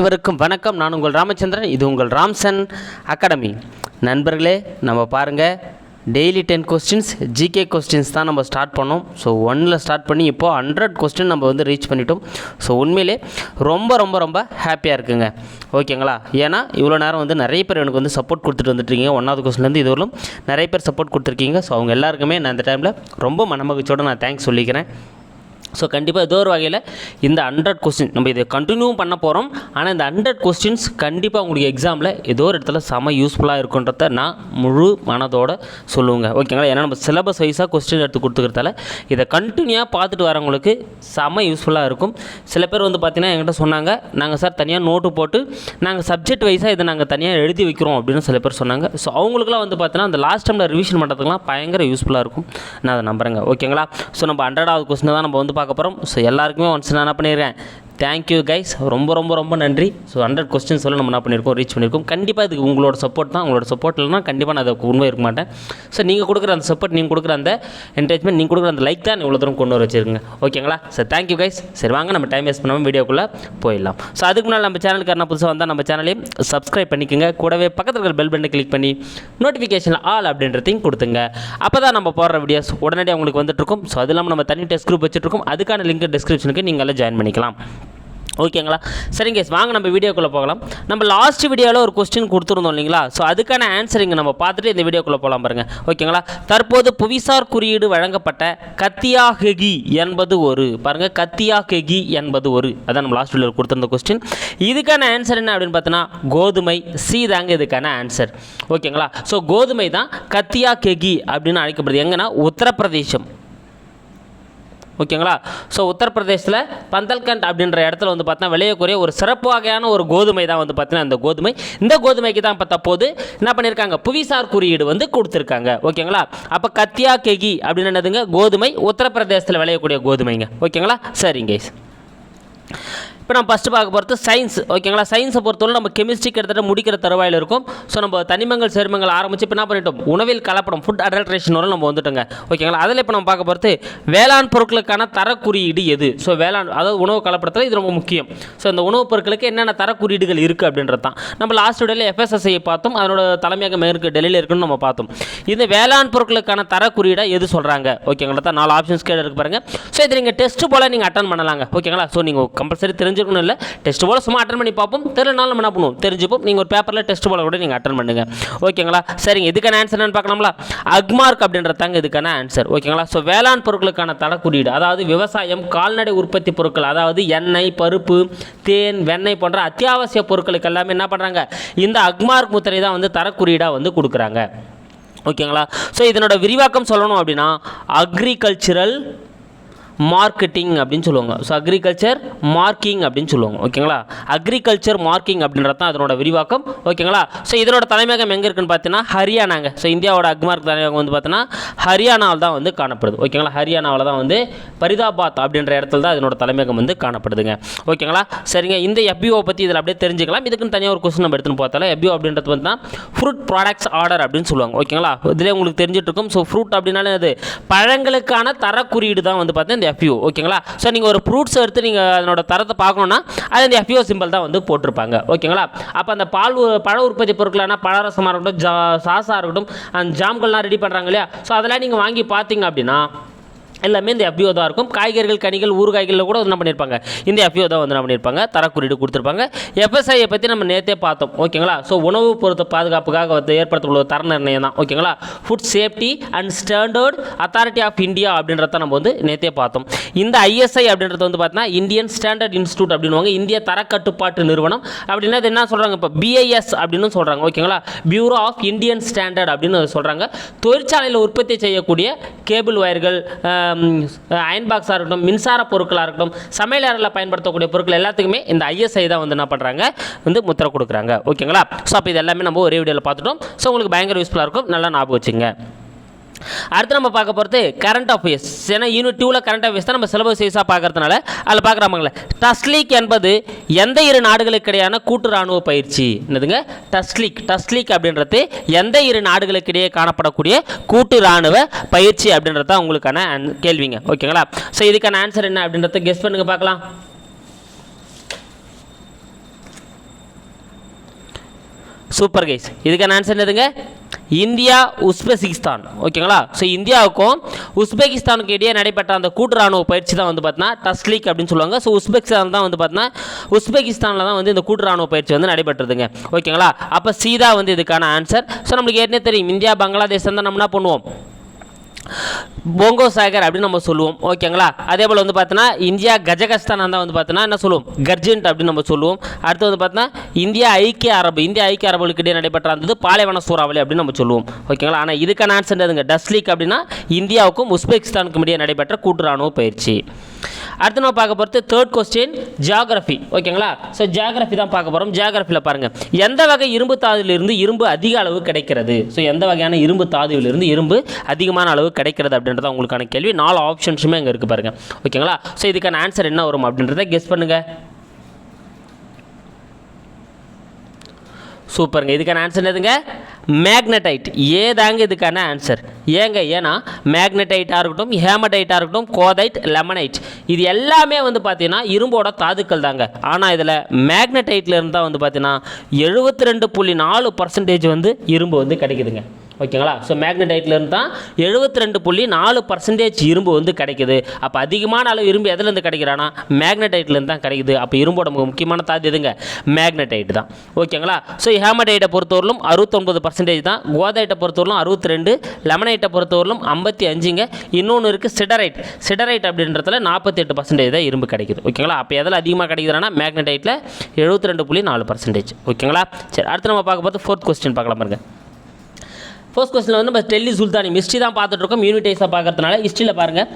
அனைவருக்கும் வணக்கம். நான் உங்கள் ராமச்சந்திரன். இது உங்கள் ராம்சன் அகாடமி. நண்பர்களே நம்ம பாருங்கள் daily ten questions GK questions தான் நம்ம ஸ்டார்ட் பண்ணோம். ஸோ ஒன்னில் ஸ்டார்ட் பண்ணி இப்போது ஹண்ட்ரட் கொஸ்டின் நம்ம வந்து ரீச் பண்ணிட்டோம். ஸோ உண்மையிலே ரொம்ப ரொம்ப ரொம்ப ஹாப்பியாக இருக்குங்க. ஓகேங்களா ஏன்னா இவ்வளோ நேரம் வந்து நிறைய பேர் எனக்கு வந்து சப்போர்ட் கொடுத்துட்டு வந்துட்டுருக்கீங்க ஒன்றாவது கொஸ்டின்லேருந்து இதுவரையும் நிறைய பேர் சப்போர்ட் கொடுத்துருக்கீங்க. ஸோ அவங்க எல்லாருக்குமே நான் இந்த டைமில் ரொம்ப மனமகிழ்ச்சியோடு நான் தேங்க்ஸ் சொல்லிக்கிறேன். ஸோ கண்டிப்பாக ஏதோ ஒரு வகையில் இந்த ஹண்ட்ரட் கொஸ்டின் நம்ம இதை கண்டினியூவும் பண்ண போகிறோம் ஆனால் இந்த ஹண்ட்ரட் கொஸ்டின்ஸ் கண்டிப்பாக உங்களுக்கு எக்ஸாமில் ஏதோ ஒரு இடத்துல செம யூஸ்ஃபுல்லாக இருக்குன்றத நான் முழு மனதோட சொல்லுவேங்க. ஓகேங்களா ஏன்னா நம்ம சிலபஸ் வைஸாக கொஸ்டின் எடுத்து கொடுத்துக்கிறதால இதை கண்டினியூவாக பார்த்துட்டு வரவங்களுக்கு செம யூஸ்ஃபுல்லாக இருக்கும். சில பேர் வந்து பார்த்தீங்கன்னா என்கிட்ட சொன்னாங்க நாங்கள் சார் தனியாக நோட்டு போட்டு நாங்கள் சப்ஜெக்ட் வைஸாக இதை நாங்கள் தனியாக எழுதி வைக்கிறோம் அப்படின்னு சில பேர் சொன்னாங்க. ஸோ அவங்களுக்குலாம் வந்து பார்த்தீங்கன்னா அந்த லாஸ்ட் டைமில் ரிவிஷன் பண்ணுறதுக்குலாம் பயங்கர யூஸ்ஃபுல்லாக இருக்கும். நான் அதை நம்புறேங்க. ஓகேங்களா ஸோ நம்ம ஹண்ட்ரடாவது கொஸ்டின் தான் நம்ம வந்து பார்க்க போகிறோம் ஸோ எல்லாருக்குமே ஒன்ஸ் நான் என்ன பண்ணிடுறேன் தேங்க்யூ கைஸ் ரொம்ப ரொம்ப ரொம்ப நன்றி. ஸோ ஹண்ட்ரட் கொஸ்டின்ஸ் சொல்ல நம்ம என்ன பண்ணியிருக்கோம் ரீச் பண்ணியிருக்கோம் கண்டிப்பாக இதுக்கு உங்களோட சப்போர்ட் தான். உங்களோட சப்போர்ட் இல்லைனா கண்டிப்பாக நான் அதை உண்மை இருக்க மாட்டேன். ஸோ நீங்கள் கொடுக்குற அந்த சப்போர்ட் நீங்கள் கொடுக்குற அந்த என்கரேஜ்மெண்ட் நீங்கள் கொடுக்குற அந்த லைக் தான் இவ்வளோ தூரம் கொண்டு வர வச்சுருங்க ஓகேங்களா சார் தேங்க்யூ கைஸ் சரி வாங்க. நம்ம டைம் வேஸ்ட் பண்ணாமல் வீடியோக்குள்ளே போயிடலாம். ஸோ அதுக்கு முன்னால் நம்ம சேனலுக்கு என்ன புதுசாக வந்தால் நம்ம சேனலையும் சப்ஸ்கிரைப் பண்ணிக்கோங்க. கூடவே பக்கத்தில் இருக்கிற பெல் பட்டனை கிளிக் பண்ணி நோட்டிஃபிகேஷன் ஆல் அப்படின்றதையும் கொடுத்துங்க. அப்போ தான் நம்ம போடுற வீடியோஸ் உடனடியாக உங்களுக்கு வந்துட்டுருக்கும் ஸோ அது இல்லாமல் நம்ம தனி டெஸ்ட் குரூப் வச்சுருக்கோம் அதுக்கான லிங்க் டிஸ்கிரிப்ஷனுக்கு நீங்கள் எல்லாம் ஜாயின் பண்ணிக்கலாம். ஓகேங்களா? சரிங்க வாங்க நம்ம வீடியோக்குள்ளே போகலாம். நம்ம லாஸ்ட் வீடியோவில் ஒரு கொஸ்டின் கொடுத்துருந்தோம் இல்லைங்களா? ஸோ அதுக்கான ஆன்சர் இங்கே நம்ம பார்த்துட்டு இந்த வீடியோக்குள்ளே போகலாம் பாருங்கள் ஓகேங்களா? தற்போது புவிசார் குறியீடு வழங்கப்பட்ட கத்தியா ஹெகி என்பது ஒரு. பாருங்கள் கத்தியா ஹெகி என்பது ஒரு. அதான் நம்ம லாஸ்ட் வீடியோவில் கொடுத்துருந்த கொஸ்டின் இதுக்கான ஆன்சர் என்ன அப்படின்னு பார்த்தோன்னா கோதுமை. சி தாங்க இதுக்கான ஆன்சர் ஓகேங்களா? ஸோ கோதுமை தான் கத்தியா கெகி அப்படின்னு அழைக்கப்படுது. எங்கன்னா உத்தரப்பிரதேசம். ஓகேங்களா? ஸோ உத்தரப்பிரதேசத்தில் பந்தல்கண்ட் அப்படின்ற இடத்துல வந்து பார்த்தீங்கன்னா விளையக்கூடிய ஒரு சிறப்பு வகையான ஒரு கோதுமை தான் வந்து பார்த்தீங்கன்னா இந்த கோதுமை. இந்த கோதுமைக்கு தான் இப்போ தற்போது என்ன பண்ணியிருக்காங்க புவிசார் குறியீடு வந்து கொடுத்துருக்காங்க. ஓகேங்களா? அப்போ கத்தியா கெகி அப்படின்னு என்னதுங்க? கோதுமை உத்தரப்பிரதேசத்தில் விளையக்கூடிய கோதுமைங்க. ஓகேங்களா? சரிங்க. இப்போ நம்ம ஃபஸ்ட்டு பார்க்க போகிறது சயின்ஸ் ஓகேங்களா? சயின்ஸை பொறுத்தவரை நம்ம கெமிஸ்ட்ரி கிட்டத்தட்ட முடிக்கிற தருவாயில் இருக்கும். ஸோ நம்ம தனிமங்கள் சேர்மங்கள் ஆரம்பித்து இப்போ என்ன பண்ணிட்டோம்? உணவில் கலப்படம் ஃபுட் அடல்ட்ரேஷன் வரை நம்ம வந்துட்டோங்க. ஓகேங்களா? அதில் இப்போ நம்ம பார்க்க போகிறது வேளாண் பொருட்களுக்கான தரக்குறியீடு எது? ஸோ வேளாண் அதாவது உணவு கலப்படத்தில் இது ரொம்ப முக்கியம். ஸோ இந்த உணவுப் பொருட்களுக்கு என்னென்ன தரக்குறியீடுகள் இருக்குது அப்படின்றது தான். நம்ம லாஸ்ட் டேல எஃப்எஸ்எஸ்ஐ பார்த்தோம். அதனோட தலைமையகம் இருக்கு? டெல்லியில் இருக்குன்னு நம்ம பார்த்தோம். இந்த வேளாண் பொருட்களுக்கான தரக்குறியீடை எது சொல்கிறாங்க ஓகேங்களா? தான் நாலு ஆப்ஷன்ஸ் கேட்டு இருக்கு பாருங்கள் ஸோ இது நீங்கள் டெஸ்ட் போல் நீங்கள் அட்டன் பண்ணலாங்க. ஓகேங்களா? ஸோ நீங்கள் கம்பல்சரி தெரிஞ்சு தெரிஞ்சிருக்கணும் இல்லை. டெஸ்ட் போல் சும்மா அட்டன் பண்ணி பார்ப்போம். தெரியலனாலும் நம்ம என்ன பண்ணுவோம்? தெரிஞ்சுப்போம். நீங்கள் ஒரு பேப்பரில் டெஸ்ட் போல் கூட நீங்கள் அட்டன் பண்ணுங்கள் ஓகேங்களா சரிங்க. இதுக்கான ஆன்சர் என்னன்னு பார்க்கலாம்ல? அக்மார்க் அப்படின்றதாங்க இதுக்கான ஆன்சர் ஓகேங்களா ஸோ வேளாண் பொருட்களுக்கான தரக்குறியீடு. அதாவது விவசாயம் கால்நடை உற்பத்தி பொருட்கள் அதாவது எண்ணெய் பருப்பு தேன் வெண்ணெய் போன்ற அத்தியாவசிய பொருட்களுக்கு எல்லாமே என்ன பண்ணுறாங்க இந்த அக்மார்க் முத்திரை தான் வந்து தரக்குறியீடாக வந்து கொடுக்குறாங்க. ஓகேங்களா ஸோ இதனோட விரிவாக்கம் சொல்லணும் அப்படின்னா அக்ரிகல்ச்சரல் மார்க்கெட்டிங் அப்படின்னு சொல்லுவாங்க. ஸோ அக்ரிகல்ச்சர் மார்க்கிங் அப்படின்னு சொல்லுவாங்க. ஓகேங்களா அக்ரிகல்ச்சர் மார்க்கிங் அப்படின்றது தான் அதனோட விரிவாக்கம். ஓகேங்களா ஸோ இதனோட தலைமையகம் எங்கே இருக்குன்னு பார்த்தீங்கன்னா ஹரியானாங்க. ஸோ இந்தியாவோட அக்மார்க் தலைமையகம் வந்து பார்த்தீங்கன்னா ஹரியானாவில் தான் வந்து காணப்படுது. ஓகேங்களா ஹரியானாவில் தான் வந்து பரிதாபாத் அப்படின்ற இடத்துல தான் இதனோட தலைமையகம் வந்து காணப்படுதுங்க. ஓகேங்களா சரிங்க. இந்த எஃபிஓ பற்றி இதில் அப்படியே தெரிஞ்சுக்கலாம். இதுக்குன்னு தனியாக ஒரு கொஸ்டின் நம்ம எடுத்துன்னு பார்த்தாலும் எஃபிஓ அப்படின்றது வந்து தான் ஃப்ரூட் ப்ராடக்ட்ஸ் ஆர்டர் அப்படின்னு சொல்லுவாங்க. ஓகேங்களா இதிலே உங்களுக்கு தெரிஞ்சிட்டு இருக்கும் ஸோ ஃப்ரூட் அப்படின்னாலே அது பழங்களுக்கான தரக்குறியீடு தான் வந்து பார்த்தீங்கன்னா இந்த எஃப்யூ ஓகேங்களா ஸோ நீங்கள் ஒரு ஃப்ரூட்ஸ் எடுத்து நீங்கள் அதனோட தரத்தை பார்க்கணுன்னா அது இந்த எஃப்யூ சிம்பிள் தான் வந்து போட்டிருப்பாங்க ஓகேங்களா அப்போ அந்த பால் உ- பழ உற்பத்தி பொருட்களான பழரசமாக இருக்கட்டும் ஜா சாஸாக இருக்கட்டும் அந்த ஜாம்கள்லாம் ரெடி பண்ணுறாங்க இல்லையா? ஸோ அதெல்லாம் நீங்கள் வாங்கி பார்த்தீங்க அப்படின்னா எல்லாமே இந்த எஃப்யூ தான் இருக்கும். காய்கறிகள் கனிகள் ஊறுகாய்களில் கூட என்ன பண்ணியிருப்பாங்க இந்த எஃப்யூ தான் வந்து என்ன பண்ணியிருப்பாங்க தரக்குறியீடு கொடுத்துருப்பாங்க. எஃப்எஸ்ஐயை பற்றி நம்ம நேற்றே பார்த்தோம். ஓகேங்களா? ஸோ உணவு பொருத்த பாதுகாப்புக்காக வந்து ஏற்படுத்தப்பட்ட ஒரு தர நிர்ணயம் தான். ஓகேங்களா? Food safety and standard authority of India அப்படின்றத நம்ம வந்து நேற்றே பார்த்தோம். இந்த ஐஎஸ்ஐ அப்படின்றது வந்து பார்த்தீங்கன்னா இந்தியன் ஸ்டாண்டர்ட் இன்ஸ்டியூட் அப்படின்னுவாங்க. இந்திய தரக்கட்டுப்பாட்டு நிறுவனம். அப்படின்னா இது என்ன சொல்கிறாங்க இப்போ பிஐஎஸ் அப்படின்னு சொல்கிறாங்க ஓகேங்களா? பியூரோ ஆஃப் இந்தியன் ஸ்டாண்டர்ட் அப்படின்னு சொல்கிறாங்க தொழிற்சாலையில் உற்பத்தி செய்யக்கூடிய கேபிள் வயர்கள் அயன் பாக்ஸாக இருக்கட்டும் மின்சார பொருட்களாக இருக்கட்டும் சமையல் அறையில் பயன்படுத்தக்கூடிய பொருட்கள் எல்லாத்துக்குமே இந்த ஐஎஸ்ஐ தான் வந்து என்ன பண்ணுறாங்க வந்து முத்திரை கொடுக்குறாங்க. ஓகேங்களா? ஸோ அப்போ இது எல்லாமே நம்ம ஒரே வீடியோவில் பார்த்துட்டோம். ஸோ உங்களுக்கு பயங்கர யூஸ்ஃபுல்லாக இருக்கும். நல்லா ஞாபகம் வச்சுங்க அடுத்து நம்ம பார்க்க போகிறது கரண்ட் அஃபேர்ஸ் ஏன்னா யூனிட் டூவில் கரண்ட் அஃபேர்ஸ் தான் நம்ம சிலபஸ் சைஸாக பார்க்கறதுனால அதில் பார்க்குறாமங்களே டஸ்லீக் என்பது எந்த இரு நாடுகளுக்கு இடையான கூட்டு ராணுவ பயிற்சி? என்னதுங்க? டஸ்லீக் டஸ்லீக் அப்படின்றது எந்த இரு நாடுகளுக்கு இடையே காணப்படக்கூடிய கூட்டு ராணுவ பயிற்சி அப்படின்றது தான் உங்களுக்கான கேள்விங்க. ஓகேங்களா? ஸோ இதுக்கான ஆன்சர் என்ன அப்படின்றத கெஸ் பண்ணுங்க பார்க்கலாம். சூப்பர் கைஸ் இதுக்கான ஆன்சர் என்னதுங்க? India Uzbekistan. ஓகேங்களா? ஸோ இந்தியாவுக்கும் உஸ்பெகிஸ்தானுக்கு இடையே நடைபெற்ற அந்த கூட்டு ராணுவ பயிற்சி தான் வந்து பார்த்தீங்கன்னா டஸ்லீக் அப்படின்னு சொல்லுவாங்க. ஸோ உஸ்பெகிஸ்தான் தான் வந்து பார்த்தீங்கன்னா உஸ்பெகிஸ்தானில் தான் வந்து இந்த கூட்டு ராணுவ பயிற்சி வந்து நடைபெற்றதுங்க. ஓகேங்களா? அப்போ சீதா வந்து இதுக்கான ஆன்சர் ஸோ நம்மளுக்கு ஏற்கனவே தெரியும். இந்தியா பங்களாதேஷ் தான் நம்ம என்ன பண்ணுவோம்? போங்கோ சாகர் அப்படின்னு நம்ம சொல்லுவோம். ஓகேங்களா? அதே போல் வந்து பார்த்தோன்னா இந்தியா கஜகஸ்தான் தான் வந்து பார்த்தோன்னா என்ன சொல்லுவோம்? கர்ஜென்ட் அப்படின்னு நம்ம சொல்லுவோம். அடுத்து வந்து பார்த்தோன்னா இந்தியா ஐக்கிய அரபு இந்தியா ஐக்கிய அரபுகளுக்கு இடையே நடைபெற்ற அந்த பாலைவன சூறாவளி அப்படின்னு நம்ம சொல்லுவோம். ஓகேங்களா? ஆனால் இதுக்கான ஆன்சர் எதுங்க டஸ்லீக் அப்படின்னா இந்தியாவுக்கும் உஸ்பெகிஸ்தானுக்கும் இடையே நடைபெற்ற கூட்டு ராணுவ பயிற்சி. அடுத்து நம்ம பார்க்க போகிறது தேர்ட் கொஸ்டின் ஜியாகிரஃபி ஓகேங்களா ஸோ ஜியாகிரஃபி தான் பார்க்க போகிறோம் ஜியாகிரஃபியில் பாருங்கள் எந்த வகை இரும்பு தாதுவிலிருந்து இரும்பு அதிக அளவு கிடைக்கிறது? ஸோ எந்த வகையான இரும்பு தாதுவிலிருந்து இரும்பு அதிகமான அளவு கிடைக்கிறது அப்படின்றத உங்களுக்கான கேள்வி. நாலு ஆப்ஷன்ஸுமே இங்கே இருக்குது பாருங்கள் ஓகேங்களா ஸோ இதுக்கான ஆன்சர் என்ன வரும் அப்படின்றத கெஸ் பண்ணுங்கள் சூப்பருங்க. இதுக்கான ஆன்சர் என்னதுங்க? மேக்னடைட் ஏதாங்க இதுக்கான ஆன்சர் ஏங்க ஏன்னா மேக்னடைட்டாக இருக்கட்டும் ஹேமடைட்டாக இருக்கட்டும் கோதைட் லெமனைட் இது எல்லாமே வந்து பார்த்தீங்கன்னா இரும்போட தாதுக்கள் தாங்க. ஆனால் இதில் மேக்னடைட்டில் இருந்தால் தான் வந்து பார்த்தீங்கன்னா எழுபத்தி ரெண்டு புள்ளி நாலு பர்சன்டேஜ் வந்து இரும்பு வந்து கிடைக்குதுங்க. ஓகேங்களா? ஸோ மேக்னடைட்லேருந்து தான் எழுபத்தி ரெண்டு புள்ளி நாலு பர்சன்டேஜ் இரும்பு வந்து கிடைக்குது. அப்போ அதிகமான அளவு இரும்பு எதுலேருந்து கிடைக்கிறானா மேக்னடைட்லேருந்து தான் கிடைக்குது. அப்போ இரும்போட முக்கியமான தாது எதுங்க? மேக்னடைட் தான். ஓகேங்களா? ஸோ ஹேமடைட்டை பொறுத்தவரையிலும் அறுபத்தொன்பது பர்சன்டேஜ் தான். கோதைட்டை பொறுத்தவரையிலும் அறுபத்தி ரெண்டு லெமனைட்டை பொறுத்தவரையிலும் ஐம்பத்தி அஞ்சுங்க. இன்னொன்று இருக்குது சிடரைட் சிடரைட் அப்படின்றதுல நாற்பத்தெட்டு பர்சன்டேஜ் தான் இரும்பு கிடைக்குது. ஓகேங்களா? அப்போ எதில் அதிகமாக கிடைக்குதுன்னா மேக்னடைட்டில் எழுபத்தி ரெண்டு புள்ளி நாலு பர்சன்டேஜ் ஓகேங்களா? சரி அடுத்து நம்ம பார்க்க பார்த்து ஃபோர்த் கொஸ்டின் பார்க்கலாம் பாருங்கள் ஃபர்ஸ்ட் கொஸ்டினில் வந்து நம்ம டெல்லி சுல்தானி ஹிஸ்ட்ரி தான் பார்த்துட்டு இருக்கோம் யூனிடைஸாக பார்க்கறதுனால ஹிஸ்ட்ரியில் பாருங்கள்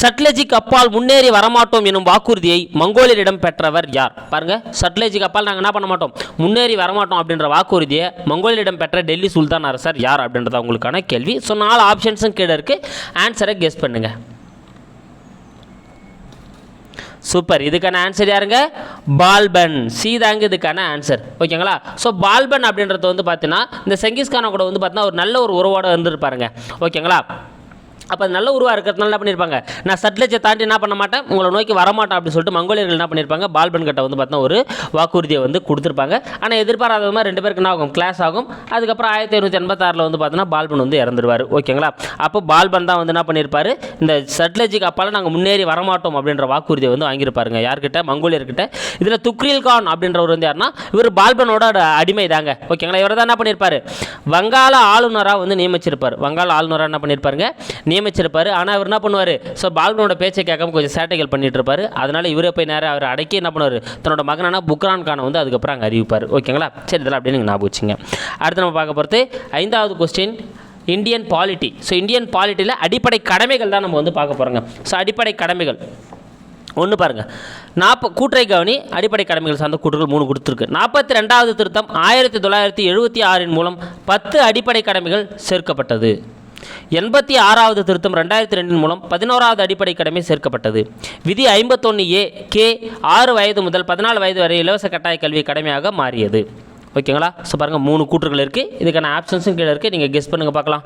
சட்லஜிக்கு அப்பால் முன்னேறி வரமாட்டோம் எனும் வாக்குறுதியை மங்கோலியரிடம் பெற்றவர் யார்? பாருங்க. சட்லஜிக்கு அப்பால் நாங்கள் என்ன பண்ண மாட்டோம்? முன்னேறி வரமாட்டோம் அப்படின்ற வாக்குறுதியை மங்கோலியரிடம் பெற்ற டெல்லி சுல்தான் அரசர் யார் அப்படின்றத உங்களுக்கான கேள்வி. ஸோ நாலு ஆப்ஷன்ஸும் கீழே இருக்குது ஆன்சரை கெஸ் பண்ணுங்கள் சூப்பர் இதுக்கான ஆன்சர் யாருங்க? பால்பன். சி தாங்க இதுக்கான ஆன்சர் ஓகேங்களா? ஸோ பால்பன் அப்படின்றது வந்து பார்த்தீங்கன்னா இந்த செங்கிஸ்கான கூட வந்து பார்த்தீங்கன்னா ஒரு நல்ல ஒரு உறவோட இருந்திருப்பாருங்க. ஓகேங்களா? அப்போ அது நல்ல உருவாக இருக்கிறதுனால என்ன பண்ணியிருப்பாங்க நான் சட்லஜை தாண்டி என்ன பண்ண மாட்டேன்? உங்களை நோக்கி வரமாட்டேன் அப்படின்னு சொல்லிட்டு மங்கோலியர்கள் என்ன பண்ணியிருப்பாங்க பால்பன் கட்டை வந்து பார்த்தீங்கன்னா ஒரு வாக்குறுதியை வந்து கொடுத்துருப்பாங்க. ஆனால் எதிர்பாராத மாதிரி ரெண்டு பேருக்கு என்ன ஆகும்? கிளாஸ் ஆகும். அதுக்கப்புறம் ஆயிரத்தி ஐநூற்றி எண்பத்தாறில் வந்து பார்த்தீங்கன்னா பால்பன் வந்து இறந்துருவார். ஓகேங்களா? அப்போ பால்பன் தான் வந்து என்ன பண்ணியிருப்பார் இந்த சட்லஜிக்கு அப்பால் நாங்கள் முன்னேறி வரமாட்டோம் அப்படின்ற வாக்குறுதியை வந்து வாங்கியிருப்பாருங்க. யார்கிட்ட? மங்கோலியர்கிட்ட. இதில் துக்ரில் கான் அப்படின்றவர் வந்து யாருன்னா இவர் பால்பனோட அடிமை தாங்க ஓகேங்களா? இவர் தான் என்ன பண்ணியிருப்பாரு வங்காள ஆளுநராக வந்து நியமிச்சிருப்பார். வங்காள ஆளுநராக என்ன பண்ணியிருப்பாருங்க நியமிச்சிருப்பார். ஆனால் அவர் என்ன பண்ணுவார்? ஸோ பால்கனோட பேச்சை கேட்காம கொஞ்சம் சேட்டைகள் பண்ணிட்டு இருப்பார் அதனால் இவரே போய் நேராக அவர் அடக்கி என்ன பண்ணுவார்? தன்னோட மகனான புக்ரான் கானை வந்து அதுக்கப்புறம் அங்கே அறிவிப்பார். ஓகேங்களா? சரி இதெல்லாம் அப்படின்னு நீங்கள் ஞாபகம் வச்சுங்க. அடுத்து நம்ம பார்க்க போகிறது ஐந்தாவது question Indian polity so Indian பாலிட்டியில் அடிப்படை கடமைகள் தான் நம்ம வந்து பார்க்க போகிறோங்க ஸோ அடிப்படை கடமைகள். ஒன்று பாருங்கள் நாற்ப கூட்டுரை கவனி அடிப்படை கடமைகள் சார்ந்த கூற்றுகள் மூணு கொடுத்துருக்கு. நாற்பத்தி ரெண்டாவது திருத்தம் ஆயிரத்தி தொள்ளாயிரத்தி எழுபத்தி ஆறின் மூலம் பத்து அடிப்படை கடமைகள் சேர்க்கப்பட்டது. எண்பத்தி ஆறாவது திருத்தம் ரெண்டாயிரத்தி ரெண்டின் மூலம் பதினோராவது அடிப்படை கடமை சேர்க்கப்பட்டது. விதி ஐம்பத்தொன்று ஏ கே ஆறு வயது முதல் பதினாலு வயது வரை இலவச கட்டாய கல்வி கடமையாக மாறியது. ஓகேங்களா? ஸோ பாருங்கள் மூணு கூற்றுகள் இருக்குது இதுக்கான ஆப்ஷன்ஸும் கீழே இருக்குது நீங்கள் கெஸ் பண்ணுங்கள் பார்க்கலாம்.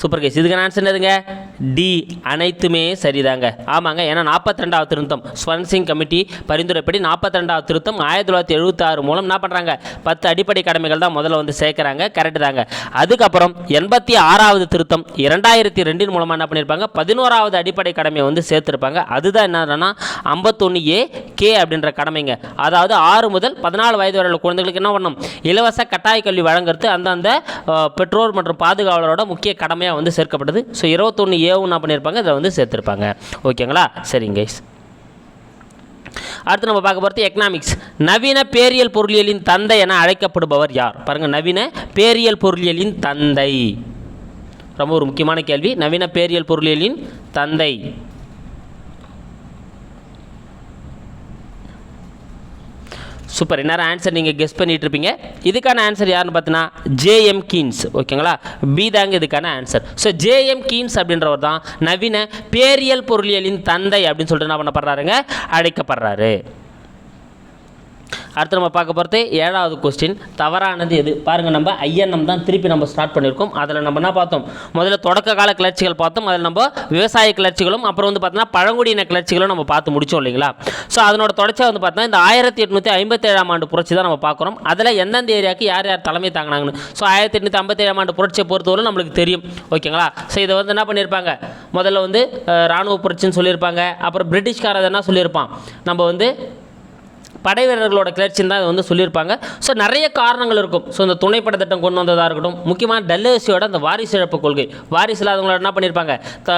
சூப்பர் கேஸ் இதுக்கான ஆன்சர் என்னதுங்க? டி அனைத்துமே சரிதாங்க. ஆமாங்க ஏன்னா நாற்பத்தி ரெண்டாவது திருத்தம் ஸ்வன்சிங் கமிட்டி பரிந்துரைப்படி நாற்பத்தி ரெண்டாவது திருத்தம் ஆயிரத்தி தொள்ளாயிரத்தி எழுபத்தாறு மூலம் என்ன பண்ணுறாங்க பத்து அடிப்படை கடமைகள் தான் முதல்ல வந்து சேர்க்குறாங்க. கரெக்டு தாங்க. அதுக்கப்புறம் எண்பத்தி ஆறாவது திருத்தம் இரண்டாயிரத்தி ரெண்டின் மூலமாக என்ன பண்ணியிருப்பாங்க பதினோராவது அடிப்படை கடமையை வந்து சேர்த்துருப்பாங்க. அதுதான் என்னன்னா ஐம்பத்தொன்று ஏ கே அப்படின்ற கடமைங்க. அதாவது ஆறு முதல் பதினாலு வயது வரை உள்ள குழந்தைகளுக்கு என்ன பண்ணணும்? இலவச கட்டாய கல்வி வழங்குறது அந்தந்த பெற்றோர் மற்றும் பாதுகாவலரோட முக்கிய கடமையாக வந்து சேர்க்கப்பட்டது. ஸோ இருபத்தொன்று ஏவும் என்ன பண்ணியிருப்பாங்க இதில் வந்து சேர்த்துருப்பாங்க. ஓகேங்களா சரிங்க கைஸ் அடுத்து நம்ம பார்க்க போகிறது எக்கனாமிக்ஸ் நவீன பேரியல் பொருளியலின் தந்தை என அழைக்கப்படுபவர் யார்? பாருங்கள் நவீன பேரியல் பொருளியலின் தந்தை. ரொம்ப ஒரு முக்கியமான கேள்வி. நவீன பேரியல் பொருளியலின் தந்தை. சூப்பர் என்ன ஆன்சர் நீங்கள் கெஸ் பண்ணிட்டு இருப்பீங்க இதுக்கான ஆன்சர் யாருன்னு பார்த்தீங்கன்னா ஜேஎம் கீன்ஸ் ஓகேங்களா? பி தாங்க இதுக்கான ஆன்சர் ஸோ ஜேஎம் கீன்ஸ் அப்படின்றவர் தான் நவீன பேரியல் பொருளியலின் தந்தை அப்படின்னு சொல்லிட்டு என்ன பண்ணப்படுறாருங்க? அழைக்கப்படுறாரு. அடுத்து நம்ம பார்க்க போகிறது ஏழாவது கொஸ்டின் தவறானது எது? பாருங்கள் நம்ம ஐஎன்எம் தான் திருப்பி நம்ம ஸ்டார்ட் பண்ணியிருக்கோம். அதில் நம்ம என்ன பார்த்தோம்? முதல்ல தொடக்க கால கிளர்ச்சிகள் பார்த்தோம். அதில் நம்ம விவசாய கிளர்ச்சிகளும் அப்புறம் வந்து பார்த்தோன்னா பழங்குடியின கிளர்ச்சிகளும் நம்ம பார்த்து முடிச்சோம் இல்லைங்களா? ஸோ அதனோட தொடர்ச்சியாக வந்து பார்த்தோன்னா இந்த ஆயிரத்தி எட்நூற்றி ஐம்பத்தேழாம் ஆண்டு புரட்சி தான் நம்ம பார்க்குறோம். அதில் எந்தெந்த ஏரியாவுக்கு யார் யார் தலைமை தாங்கினாங்கன்னு? ஸோ ஆயிரத்தி எட்நூற்றி ஐம்பத்தேழாம் ஆண்டு புரட்சியை பொறுத்தவரை நம்மளுக்கு தெரியும். ஓகேங்களா? ஸோ இதை வந்து என்ன பண்ணியிருப்பாங்க? முதல்ல வந்து இராணுவ ராணுவ புரட்சின்னு சொல்லியிருப்பாங்க. அப்புறம் பிரிட்டிஷ்காரர் என்ன சொல்லியிருப்பான்? நம்ம வந்து படை வீரர்களோட கிளர்ச்சின்னு தான் அதை வந்து சொல்லியிருப்பாங்க. ஸோ நிறைய காரணங்கள் இருக்கும். ஸோ இந்த துணைப்பட திட்டம் கொண்டு வந்ததாக இருக்கட்டும் முக்கியமாக டெல்லசியோட அந்த வாரிசு இழப்பு கொள்கை. வாரிசு இல்லாதவங்களோட என்ன பண்ணியிருப்பாங்க? த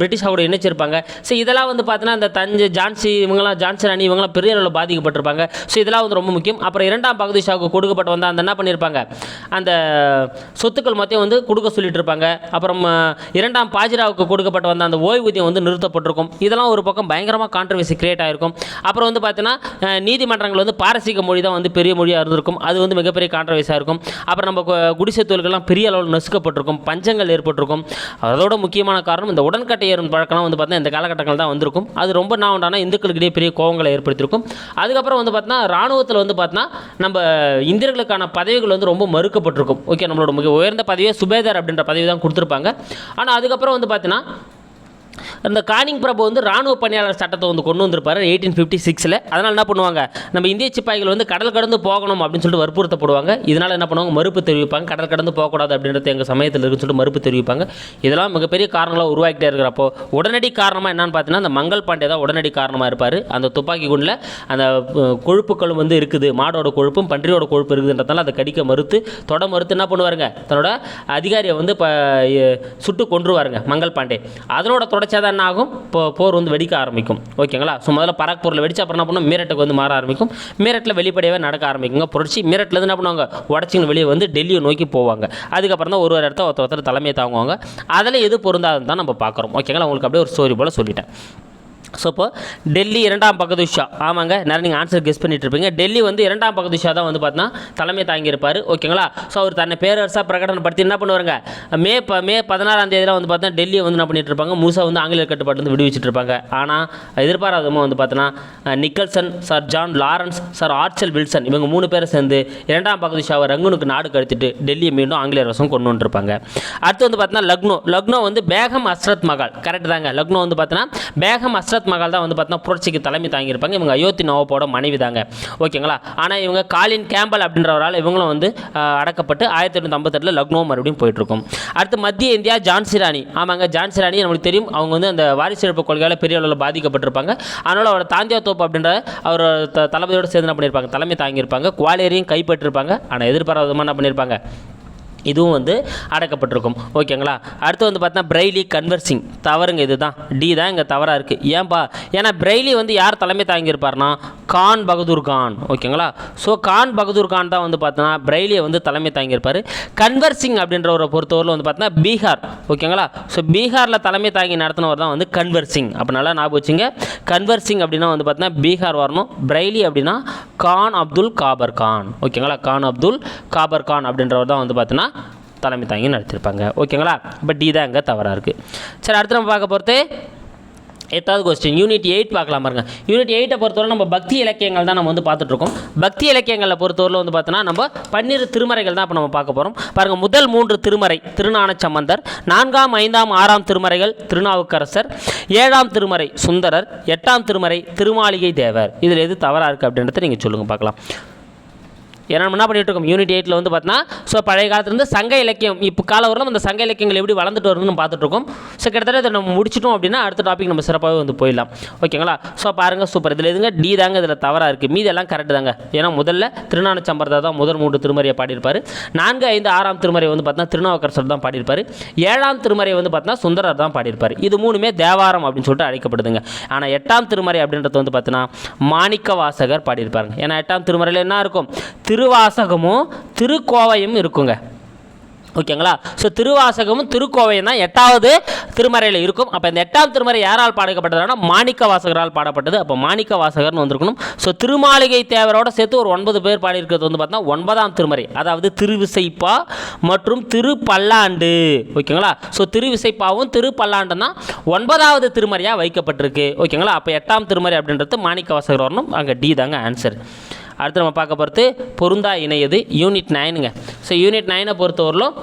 பிரிட்டிஷாவோட இணைச்சிருப்பாங்க. ஸோ இதெல்லாம் வந்து பார்த்தீங்கன்னா இந்த தஞ்சை ஜான்சி இவங்களாம் ஜான்சி ராணி இவங்களாம் பெரிய அளவில் பாதிக்கப்பட்டிருப்பாங்க. ஸோ இதெல்லாம் வந்து ரொம்ப முக்கியம். அப்புறம் இரண்டாம் பகுதி ஷாவுக்கு கொடுக்கப்பட்ட வந்து அந்த என்ன பண்ணியிருப்பாங்க? அந்த சொத்துக்கள் மொத்தம் வந்து கொடுக்க சொல்லிட்டு இருப்பாங்க அப்புறம் இரண்டாம் பாஜிராவுக்கு கொடுக்கப்பட்ட வந்த அந்த ஓய்வூதியம் வந்து நிறுத்தப்பட்டிருக்கும். இதெல்லாம் ஒரு பக்கம் பயங்கரமாக கான்ட்ரவர்சி கிரியேட் ஆயிருக்கும். அப்புறம் வந்து பார்த்தீங்கன்னா நீதிமன்றங்கள் வந்து பாரசீக மொழி தான் வந்து பெரிய மொழியாக இருந்திருக்கும். அது வந்து மிகப்பெரிய கான்ட்ரவர்சியாக இருக்கும். அப்புறம் நம்ம குடிசை தொழில்கள்லாம் பெரிய அளவில் நசுக்கப்பட்டிருக்கும். பஞ்சங்கள் ஏற்பட்டிருக்கும். அதோட முக்கியமான காரணம் இந்த உடன்கட்டை ஏறும் பழக்கம்லாம் வந்து பார்த்தீங்கன்னா இந்த காலகட்டங்கள் தான் வந்திருக்கும். அது ரொம்ப நான் உண்டான இந்துக்களுக்கிடையே பெரிய கோவங்களை ஏற்படுத்தியிருக்கும். அதுக்கப்புறம் வந்து பார்த்தீங்கன்னா ராணுவத்தில் வந்து பார்த்தீங்கன்னா நம்ம இந்தியர்களுக்கான பதவிகள் வந்து ரொம்ப மறுக்கப்பட்டிருக்கும். ஓகே நம்மளோட மிக உயர்ந்த பதவியே சுபேதர் அப்படின்ற பதவி தான் கொடுத்துருப்பாங்க. ஆனால் அதுக்கப்புறம் வந்து பார்த்தீங்கன்னா இந்த கானிங் பிரபு வந்து ராணுவ பணியாளர் சட்டத்தை வந்து கொண்டு வந்திருப்பாரு எயிட்டீன் ஃபிஃப்டி சிக்ஸில் அதனால் என்ன பண்ணுவாங்க? நம்ம இந்திய சிப்பாய்கள் வந்து கடல் கடந்து போகணும் அப்படின்னு சொல்லிட்டு வற்புறுத்தப்படுவாங்க. இதனால் என்ன பண்ணுவாங்க? மறுப்பு தெரிவிப்பாங்க. கடல் கடந்து போகக்கூடாது அப்படின்றது எங்கள் சமயத்தில் இருக்குன்னு சொல்லிட்டு மறுப்பு தெரிவிப்பாங்க. இதெல்லாம் மிகப்பெரிய காரணங்களாக உருவாக்கிட்டே இருக்கிறப்போ உடனடி காரணமாக என்னன்னு பார்த்தீங்கன்னா அந்த மங்கள் பாண்டே தான் உடனடி காரணமாக இருப்பார். அந்த துப்பாக்கி குண்டில் அந்த கொழுப்புக்களும் வந்து இருக்குது. மாடோட கொழுப்பும் பன்றியோட கொழுப்பு இருக்குதுன்றதால அதை கடிக்க மறுத்து தொட மறுத்து என்ன பண்ணுவாருங்க? தன்னோட அதிகாரியை வந்து இப்போ சுட்டு கொன்றுவாருங்க மங்கள் பாண்டே. அதனோட தொடர்ச்சியாக தான் என்ன ஆகும் இப்போ போர் வந்து வெடிக்க ஆரம்பிக்கும். ஓகேங்களா? ஸோ முதல்ல பராக்பூரில் வெடிச்சு அப்புறம் என்ன பண்ணும்? மீரட்டுக்கு வந்து மாற ஆரம்பிக்கும். மீரட்டில் வெளிப்படையாகவே நடக்க ஆரம்பிக்குங்க. புரட்சி. மீரட்டில் என்ன பண்ணுவாங்க? உடச்சிங்க வெளியே வந்து டெல்லியை நோக்கி போவாங்க. அதுக்கப்புறம் தான் ஒரு ஒரு இடத்த ஒருத்தர் ஒருத்தர் தலைமையை தாங்குவாங்க. அதில் எது பொருந்தாதுன்னு தான் நம்ம பார்க்குறோம். ஓகேங்களா? உங்களுக்கு அப்படியே ஒரு ஸ்டோரி போல் சொல்லிட்டேன். ஸோ இப்போ டெல்லி இரண்டாம் பகதுஷா ஆமாங்க நிறைய நீங்கள் ஆன்சர் கெஸ் பண்ணிட்டு இருப்பீங்க. டெல்லி வந்து இரண்டாம் பகதுஷா தான் வந்து பார்த்தீங்கன்னா தலைமை தாங்கியிருப்பார். ஓகேங்களா? ஸோ அவர் தன்னை பேரரசாக பிரகடனப்படுத்தி என்ன பண்ணுவாருங்க? மே ப மே பதினாறாம் தேதியில் வந்து பார்த்தீங்கன்னா டெல்லியை வந்து என்ன பண்ணிட்டு இருப்பாங்க? மூசா வந்து ஆங்கிலேயர் கட்டுப்பாட்டு வந்து விடுவிச்சிட்டு இருப்பாங்க. ஆனால் எதிர்பாராதமாக வந்து பார்த்தோன்னா Nicholson sir John Lawrence sir Archdale Wilson இவங்க மூணு பேரை சேர்ந்து இரண்டாம் பகுதி ஷாவை ரங்குனுக்கு நாடு கடத்திட்டு டெல்லியை மீண்டும் ஆங்கிலேயர் வசம் கொண்டு வந்துருப்பாங்க. அடுத்து வந்து பார்த்தீங்கன்னா லக்னோ. லக்னோ வந்து பேகம் அஸ்ரத் மகால். கரெக்ட் தாங்க. லக்னோ வந்து பார்த்தீங்கன்னா பேகம் அஸ்ரத் மகால் தான் வந்து பார்த்தீங்கன்னா புரட்சிக்கு தலைமை தாங்கியிருப்பாங்க. இவங்க அயோத்தி நவாப்போட மனைவி தாங்க ஓகேங்களா? ஆனால் இவங்க காலின் கேம்பல் அப்படின்றவரால் இவங்களும் வந்து அடக்கப்பட்டு ஆயிரத்தி எட்நூற்றி ஐம்பத்தெட்டில் லக்னோ மறுபடியும் போயிட்டுருக்கும். அடுத்து மத்திய இந்தியா ஜான்சி ராணி. ஆமாங்க ஜான்சி ராணி நம்மளுக்கு தெரியும். அவங்க வந்து அந்த வாரிசு இழப்பு கொள்கையால் பெரிய அளவில் பாதிக்கப்பட்டிருப்பாங்க. அதனால் அவரோட தாந்தியா தோப்பு அப்படின்ற அவர் த தளபதியோடு சேர்ந்து என்ன பண்ணியிருப்பாங்க? தலைமை தாங்கியிருப்பாங்க. குவாலேரியும் கைப்பற்றிருப்பாங்க. ஆனால் எதிர்பாராதமாக என்ன பண்ணியிருப்பாங்க? இதுவும் வந்து அடக்கப்பட்டிருக்கும். ஓகேங்களா? அடுத்து வந்து பார்த்தா பிரெய்லி கன்வர்சிங் தவறுங்க இதுதான். டி தான் இங்கே தவறாக இருக்குது ஏன்பா? ஏன்னா பிரெய்லி வந்து யார் தலைமை தாங்கியிருப்பார்னா கான் பகதூர் கான். ஓகேங்களா? ஸோ கான் பகதூர் கான் தான் வந்து பார்த்தோன்னா பிரெய்லியை வந்து தலைமை தாங்கியிருப்பார். கன்வர்சிங் அப்படின்றவரை பொறுத்தவரையில் வந்து பார்த்தினா பீகார். ஓகேங்களா? ஸோ பீகாரில் தலைமை தாங்கி நடத்தினவர் தான் வந்து கன்வர்சிங் அப்போ நல்லா ஞாபகம் வச்சுங்க. கன்வர்சிங் அப்படின்னா வந்து பார்த்தீங்கன்னா பீகார் வரணும். பிரெய்லி அப்படின்னா கான் அப்துல் காபர் கான். ஓகேங்களா? கான் அப்துல் காபர் கான் அப்படின்றவர் தான் வந்து பார்த்தீங்கன்னா தலைமை தாங்கி நடத்திருப்பாங்க. ஓகேங்களா? பட் டி தான் இங்கே தவறாக இருக்குது சரி அடுத்து நம்ம பார்க்க போகிறது எட்டாவது கொஸ்டின் யூனிட் எயிட் பார்க்கலாம் பாருங்க. யூனிட் எயிட்டை பொறுத்தவரை நம்ம பக்தி இலக்கியங்கள் தான் நம்ம வந்து பார்த்துட்ருக்கோம். பக்தி இலக்கியங்களில் பொறுத்தவரையில் வந்து பார்த்தோன்னா நம்ம பன்னிரு திருமறைகள் தான் இப்போ நம்ம பார்க்க போகிறோம் பாருங்கள் முதல் மூன்று திருமறை திருநான சம்பந்தர். நான்காம் ஐந்தாம் ஆறாம் திருமறைகள் திருநாவுக்கரசர். ஏழாம் திருமறை சுந்தரர். எட்டாம் திருமறை திருமாளிகை தேவர். இதில் எது தவறாக இருக்குது அப்படின்றத நீங்கள் சொல்லுங்கள் பார்க்கலாம். ஏன்னா நம்ம என்ன பண்ணிட்டு இருக்கோம்? யூனிட் எயிட்டில் வந்து பார்த்தீங்கன்னா ஸோ பழைய காலத்துலேருந்து சங்க இலக்கியம் இப்போ கால வரலாம் அந்த சங்க இலக்கியங்கள் எப்படி வளர்ந்துட்டு வருதுன்னு பார்த்துட்டு இருக்கோம். ஸோ கிட்டத்தட்ட இதை நம்ம முடிச்சிட்டோம் அப்படின்னா அடுத்த டாபிக் நம்ம சிறப்பாகவே வந்து போயிடலாம். ஓகேங்களா ஸோ பாருங்கள் சூப்பர் இதில் எதுங்க? டி தாங்க இதில் தவறாக இருக்குது மீதி எல்லாம் கரெக்டு தாங்க. ஏன்னா முதல்ல திருநான சம்பரதா தான் முதல் மூன்று திருமறையை பாடியிருப்பார். நான்கு ஐந்து ஆறாம் திருமறை வந்து பார்த்தீங்கன்னா திருநாவுக்கரசர் தான் பாடியிருப்பார். ஏழாம் திருமறை வந்து பார்த்தீங்கன்னா சுந்தரர் தான் பாடியிருப்பார். இது மூணுமே தேவாரம் அப்படின்னு சொல்லிட்டு அழைக்கப்படுதுங்க. ஆனால் எட்டாம் திருமறை அப்படின்றது வந்து பார்த்தீங்கன்னா மாணிக்க வாசகர் பாடியிருப்பாருங்க. ஏன்னா எட்டாம் திருமறையில் என்ன இருக்கும்? திரு திருவாசகமும் திருக்கோவையும் இருக்குங்க. ஓகேங்களா? ஸோ திருவாசகமும் திருக்கோவையும் தான் எட்டாவது திருமறையில் இருக்கும். அப்போ இந்த எட்டாம் திருமறை யாரால் பாடப்பட்டதுனா மாணிக்க வாசகரால் பாடப்பட்டது. அப்போ மாணிக்க வாசகர்னு வந்திருக்கணும். ஸோ திருமாளிகை தேவரோட சேர்த்து ஒரு ஒன்பது பேர் பாடியிருக்கிறது வந்து பார்த்தா ஒன்பதாம் திருமறை. அதாவது திருவிசைப்பா மற்றும் திருப்பல்லாண்டு. ஓகேங்களா? ஸோ திருவிசைப்பாவும் திருப்பல்லாண்டும் தான் ஒன்பதாவது திருமறையாக வைக்கப்பட்டிருக்கு. ஓகேங்களா? அப்போ எட்டாம் திருமறை அப்படின்றது மாணிக்க வாசகர் வரணும். அங்கே டி தாங்க ஆன்சர் அடுத்து நம்ம பார்க்க போகிறது பொருந்தா இணையது யூனிட் நைனுங்க ஸோ யூனிட் நைனை பொறுத்தவரையிலும்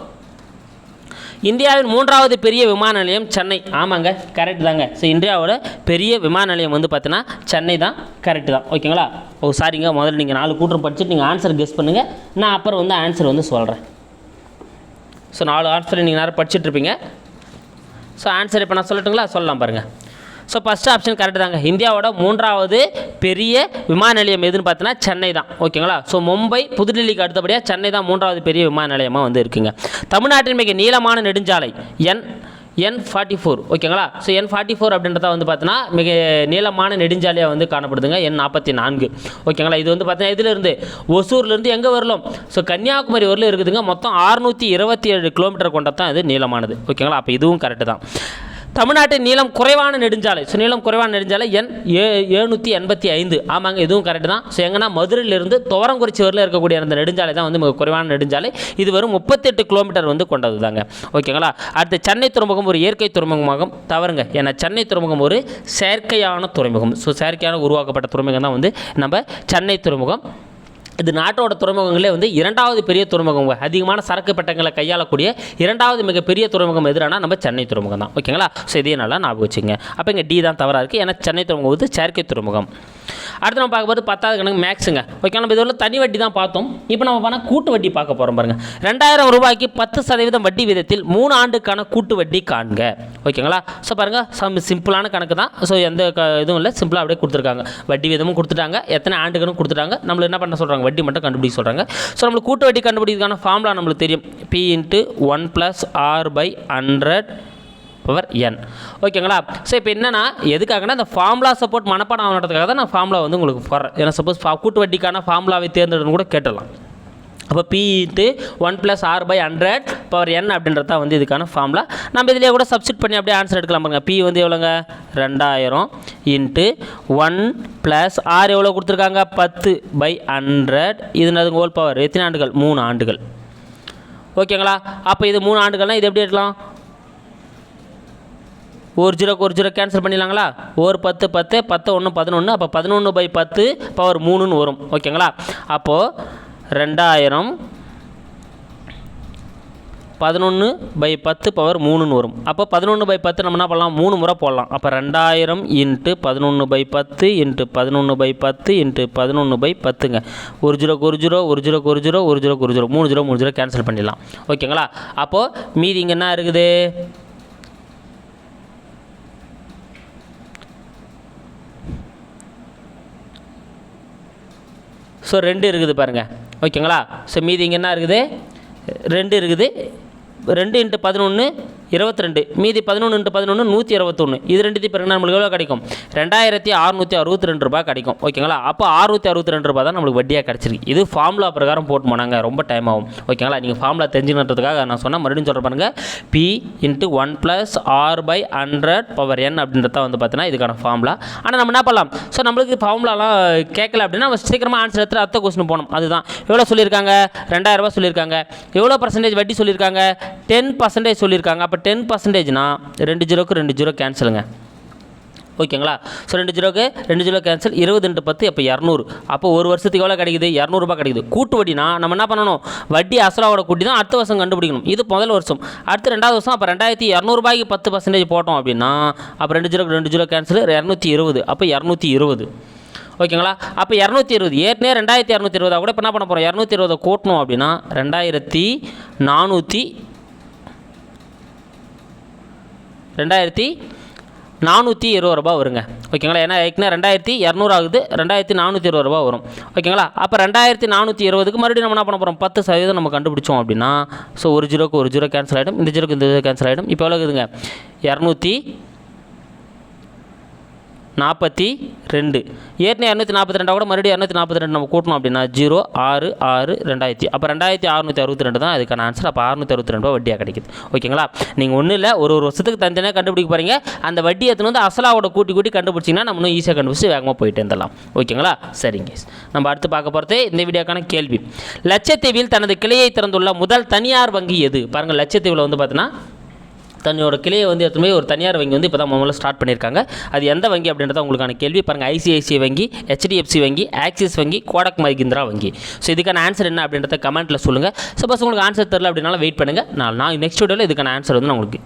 இந்தியாவின் மூன்றாவது பெரிய விமான நிலையம் சென்னை. ஆமாங்க கரெக்ட் தாங்க. ஸோ இந்தியாவோட பெரிய விமான நிலையம் வந்து பார்த்தீங்கன்னா சென்னை தான். கரெக்டு தான். ஓகேங்களா ஓ சாரிங்க முதல்ல நீங்கள் நாலு கூட்டம் படிச்சுட்டு நீங்கள் ஆன்சர் கெஸ் பண்ணுங்கள் நான் அப்புறம் வந்து ஆன்சர் வந்து சொல்கிறேன் ஸோ நாலு ஆன்சர் நீங்கள் நேரம் படிச்சுட்ருப்பீங்க ஸோ ஆன்சர் இப்போ நான் சொல்லட்டுங்களா? சொல்லலாம் பாருங்கள் ஸோ ஃபஸ்ட் ஆப்ஷன் கரெக்டு தாங்க. இந்தியாவோட மூன்றாவது பெரிய விமான நிலையம் எதுன்னு பார்த்தீங்கன்னா சென்னை தான். ஓகேங்களா ஸோ மும்பை புதுடில்லிக்கு அடுத்தபடியாக சென்னை தான் மூன்றாவது பெரிய விமான நிலையமாக வந்து இருக்குங்க. தமிழ்நாட்டின் மிக நீளமான நெடுஞ்சாலை என் என் ஃபார்ட்டி ஃபோர் ஓகேங்களா ஸோ என் ஃபார்ட்டி ஃபோர் அப்படின்றத வந்து பார்த்தீங்கன்னா மிக நீளமான நெடுஞ்சாலையாக வந்து காணப்படுதுங்க என் நாற்பத்தி நான்கு. ஓகேங்களா இது வந்து பார்த்தீங்கன்னா இதிலிருந்து ஒசூர்லேருந்து எங்கே வரலாம்? ஸோ கன்னியாகுமரி வரலும் இருக்குதுங்க. மொத்தம் அறுநூற்றி இருபத்தி ஏழு கிலோமீட்டர் கொண்ட தான் இது நீளமானது. ஓகேங்களா அப்போ இதுவும் கரெக்டு தான். தமிழ்நாட்டின் நீளம் குறைவான நெடுஞ்சாலை. ஸோ நீளம் குறைவான நெடுஞ்சாலை எண் ஏ எழுநூற்றி எண்பத்தி ஐந்து. ஆமாங்க இதுவும் கரெக்டு தான். ஸோ எங்கன்னா மதுரையிலிருந்து துவரங்குறிச்சி வரல இருக்கக்கூடிய அந்த நெடுஞ்சாலை தான் வந்து மிக குறைவான நெடுஞ்சாலை. இது வரும் முப்பத்தெட்டு கிலோமீட்டர் வந்து கொண்டது தாங்க ஓகேங்களா? அடுத்து சென்னை துறைமுகம் ஒரு இயற்கை துறைமுகமாகும். தவறுங்க. ஏன்னா சென்னை துறைமுகம் ஒரு செயற்கையான துறைமுகம். ஸோ செயற்கையான உருவாக்கப்பட்ட துறைமுகம் தான் வந்து நம்ம சென்னை துறைமுகம். இது நாட்டோட துறைமுகங்களே வந்து இரண்டாவது பெரிய துறைமுகம். அதிகமான சரக்கு பெட்டங்களை கையாளக்கூடிய இரண்டாவது மிகப்பெரிய துறைமுகம் எதிரானா நம்ம சென்னை துறைமுகம் தான் ஓகேங்களா? ஸோ இதே நல்லா ஞாபகம் வச்சுங்க அப்போ இங்கே டி தான் தவறாக இருக்குது ஏன்னா சென்னை துறைமுகம் வந்து செயற்கை துறைமுகம். அடுத்து நம்ம பார்க்க போகிறது பத்தாவது கணக்கு மேக்ஸுங்க ஓகே நம்ம இதில் தனி வட்டி தான் பார்த்தோம். இப்போ நம்ம பண்ணால் கூட்டு வட்டி பார்க்க போகிறோம் பாருங்க. ரெண்டாயிரம் ரூபாய்க்கு பத்து சதவீதம் வட்டி விதத்தில் மூணு ஆண்டுக்கான கூட்டு வட்டி காண்க. ஓகேங்களா ஸோ பாருங்கள் சம் சிம்பிளான கணக்கு தான். ஸோ எந்த க இதுவும் இல்லை. சிம்பிளாக அப்படியே கொடுத்துருக்காங்க. வட்டி விதமும் கொடுத்துட்டாங்க. எத்தனை ஆண்டுகளும் கொடுத்துட்டாங்க. நம்மள என்ன பண்ண சொல்கிறாங்க வட்டி மட்டும் கண்டுபிடிக்க சொல்கிறாங்க ஸோ நம்மளுக்கு கூட்டு வட்டி கண்டுபிடிக்கிறதுக்கான ஃபார்முலா நம்மளுக்கு தெரியும். P into one plus R by hundred power N ஓகேங்களா? ஸோ இப்போ என்னென்னா எதுக்காகனா இந்த ஃபார்முலா சப்போர்ட் மனப்பாடம் ஆகிறதுக்காக தான் நான் ஃபார்முலா வந்து உங்களுக்கு போடுறேன். ஏன்னா சப்போஸ் கூட்டு வட்டிக்கான ஃபார்முலாவை தேர்ந்தெடுன்னு கூட கேட்டலாம் அப்போ P into one plus R by hundred power N அப்படின்றது தான் வந்து இதுக்கான ஃபார்முலா நம்ம இதிலே கூட சப்ஸ்டிட் பண்ணி அப்படியே ஆன்சர் எடுக்கலாம் பாருங்கள் பி வந்து எவ்வளோங்க? ரெண்டாயிரம் இன்ட்டு ஒன் ப்ளஸ் ஆர் எவ்வளோ கொடுத்துருக்காங்க? பத்து பை ஹண்ட்ரட் இது அதுங்க ஹோல் பவர் எத்தனை ஆண்டுகள்? மூணு ஆண்டுகள். ஓகேங்களா? அப்போ இது மூணு ஆண்டுகள்னால் இது எப்படி எடுக்கலாம்? ஒரு ஜீரோக்கு ஒரு ஜீரோ கேன்சல் பண்ணிடலாங்களா? ஒரு பத்து பத்து பத்து ஒன்று பதினொன்று அப்போ பதினொன்று பை பத்து பவர் மூணுன்னு வரும். ஓகேங்களா அப்போது ரெண்டாயிரம் பதினொன்று பை பத்து பவர் மூணுன்னு வரும். அப்போ பதினொன்று பை பத்து நம்ம என்ன பண்ணலாம்? மூணு முறை போடலாம். அப்போ ரெண்டாயிரம் இன்ட்டு பதினொன்று பை பத்து இன்ட்டு பதினொன்று பை பத்து இன்ட்டு பதினொன்று பை பத்துங்க. ஒரு ஜீரோக்கு ஒரு ஜீரோ ஒரு ஜீரோக்கு ஒரு ஜீரோ ஒரு ஜீரோக்கு ஒரு ஜீரோ. மூணு ஜீரோ மூணு ஜீரோ கேன்சல் பண்ணிடலாம். ஓகேங்களா அப்போது மீதி இங்கே என்ன இருக்குது? ஸோ ரெண்டு இருக்குது பாருங்கள் ஓகேங்களா ஸோ மீதி இங்கே என்ன இருக்குது? ரெண்டு இருக்குது. ரெண்டு இன்ட்டு பதினொன்று இருபத்தி ரெண்டு மீதி பதினொன்று இன்ட்டு பதினொன்று நூற்றி இருபத்தொன்று இது ரெண்டுத்தையும் பிறகு நம்மளுக்கு எவ்வளோ கிடைக்கும்? ரெண்டாயிரத்தி அறுநூற்றி அறுபத்தி ரெண்டு ரூபாய் கிடைக்கும். ஓகேங்களா அப்போ அறுநூற்றி அறுபத்தி ரெண்டு ரூபாய் தான் நம்மளுக்கு வட்டியாக கிடச்சிருக்கு. இது ஃபார்முலா பிரகாரம் போட்டு போனாங்க ரொம்ப டைம் ஆகும். ஓகேங்களா நீங்கள் ஃபார்முலா தெரிஞ்சுக்கிறதுக்காக நான் சொன்னால் மறுபடியும் சொல்கிற பாருங்கள் P into one plus R by hundred power N அப்படின்றத வந்து பார்த்தீங்கன்னா இதுக்கான ஃபார்முலா ஆனால் நம்ம என்ன பண்ணலாம்? ஸோ நம்மளுக்கு ஃபார்முலாலாம் கேட்கல அப்படின்னா நம்ம சீக்கிரமாக ஆன்சர் எடுத்து அடுத்த கொஸ்டின் போகணும். அதுதான். எவ்வளோ சொல்லியிருக்காங்க? ரெண்டாயிரம் ரூபாய் சொல்லியிருக்காங்க. எவ்வளோ பர்சன்டேஜ் வட்டி சொல்லியிருக்காங்க? டென் பர்சன்டேஜ் சொல்லியிருக்காங்க. அப்போ டென் பர்சன்டேஜ்னா ரெண்டு ஜீரோக்கு ரெண்டு ஜீரோ கேன்சலுங்க ஓகேங்களா? ஸோ ரெண்டு ஜீரோக்கு ரெண்டு ஜீரோ கேன்சல் இருபது ரெண்டு பத்து அப்போ இரநூறு. அப்போ ஒரு வருஷத்துக்கு எவ்வளோ கிடைக்குது? இரநூறுபா கிடைக்குது. கூட்டு வட்டினா நம்ம என்ன பண்ணணும்? வட்டி அசலாவோட கூட்டி தான் அடுத்த வருஷம் கண்டுபிடிக்கணும். இது முதல் வருஷம். அடுத்து ரெண்டாவது வருஷம் அப்போ ரெண்டாயிரத்தி இரநூறுபாய்க்கு பத்து பர்சன்டேஜ் போட்டோம் அப்படின்னா அப்போ ரெண்டு ஜீரோக்கு ரெண்டு ஜீரோ கேன்சல் இரநூத்தி இருபது. அப்போ இரநூத்தி இருபது. ஓகேங்களா? அப்போ இரநூத்தி இருபது. ஏற்கனவே ரெண்டாயிரத்தி இரநூத்தி இருபதா கூட இப்போ என்ன பண்ண போகிறோம் இரநூத்தி இருபதை கூட்டணும் அப்படின்னா ரெண்டாயிரத்தி நானூற்றி ரெண்டாயிரத்தி நானூற்றி இருபது ரூபா வருங்க. ஓகேங்களா? ஏன்னா ஏற்கனவே ரெண்டாயிரத்தி இரநூறு ஆகுது. ரெண்டாயிரத்தி நானூற்றி இருபது ரூபா வரும். ஓகேங்களா? அப்போ ரெண்டாயிரத்தி நானூற்றி இருபதுக்கு மறுபடியும் நம்ம என்ன பண்ண போகிறோம் பத்து சதவீதம் நம்ம கண்டுபிடிச்சோம் அப்படின்னா ஸோ ஒரு ஜீரோக்கு ஒரு ஜீரோ கேன்சல் ஆகிடும் இந்த ஜீரோக்கு இந்த ஜீரோ கேன்சல் ஆகிடும் இப்போ எவ்வளோ இருக்குதுங்க இரநூத்தி நாற்பத்தி ரெண்டு. ஏற்கனவே இரநூத்தி நாற்பத்தி ரெண்டாக கூட மறுபடியும் இரநூத்தி நாற்பத்தி ரெண்டு நம்ம கூட்டணும் அப்படின்னா ஜீரோ ஆறு ஆறு ரெண்டாயிரத்தி. அப்போ ரெண்டாயிரத்தி அறுநூற்றி அறுபத்தி ரெண்டு தான் அதுக்கான ஆன்சர் அப்போ அறுநூற்றி அறுபத்தி ரெண்டு ரூபா வட்டியாக கிடைக்குது. ஓகேங்களா? நீங்கள் ஒன்றும் இல்லை ஒரு ஒரு வருஷத்துக்கு தனித்தனியாக கண்டுபிடிக்க போகிறீங்க அந்த வட்டி எடுத்துன்னு வந்து அசலாவோட கூட்டி கூட்டி கண்டுபிடிச்சிங்கன்னா நம்ம இன்னும் ஈஸியாக கண்டுபிடிச்சி வேகமாக போயிட்டு இருந்தலாம் ஓகேங்களா? சரிங்க. நம்ம அடுத்து பார்க்க போகிறது இந்த வீடியோக்கான கேள்வி. லட்சத்தீவில் தனது கிளையை திறந்துள்ள முதல் தனியார் வங்கி எது? பாருங்கள் லட்சத்தீவில் வந்து பார்த்தீங்கன்னா தன்னோட கிளையை வந்து எடுத்துமே ஒரு தனியார் வங்கி வந்து இப்போ தான் முதல்ல ஸ்டார்ட் பண்ணியிருக்காங்க. அது எந்த வங்கி அப்படின்றத உங்களுக்கான கேள்வி பாருங்கள் ஐசிஐசிஐ வங்கி ஹெச்டிஎஃப்சி வங்கி ஆக்சிஸ் வங்கி கோடக் மஹிந்திரா வங்கி. ஸோ இதுக்கான ஆன்சர் என்ன அப்படின்றத கமெண்ட்டில் சொல்லுங்கள் சப்போஸ் உங்களுக்கு ஆன்சர் தெரில அப்படின்னாலும் வெயிட் பண்ணுங்கள் நான் நான் நெக்ஸ்ட் வீடியோவில் இதுக்கான ஆன்சர் வந்து நான் உங்களுக்கு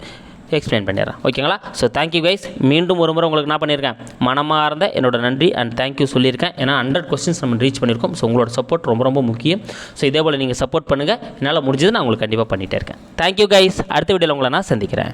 எக்ஸ்பிளைன் பண்ணிடுறேன். ஓகேங்களா ஸோ தேங்க்யூ கைஸ் மீண்டும் ஒரு முறை உங்களுக்கு என்ன பண்ணியிருக்கேன். மனமாக இருந்த என்னோட நன்றி அண்ட் தேங்க்யூ சொல்லியிருக்கேன். ஏன்னா ஹண்ட்ரட் கொஸ்டின்ஸ் நம்ம ரீச் பண்ணியிருக்கோம். ஸோ உங்களோட சப்போர்ட் ரொம்ப ரொம்ப முக்கியம். ஸோ இதே போல் நீங்கள் சப்போர்ட் பண்ணுங்கள் என்னால் முடிஞ்சது நான் உங்களுக்கு கண்டிப்பாக பண்ணிகிட்டே இருக்கேன். தேங்க்யூ கைஸ் அடுத்த வீடியோவில் உங்களை நான் சந்திக்கிறேன்.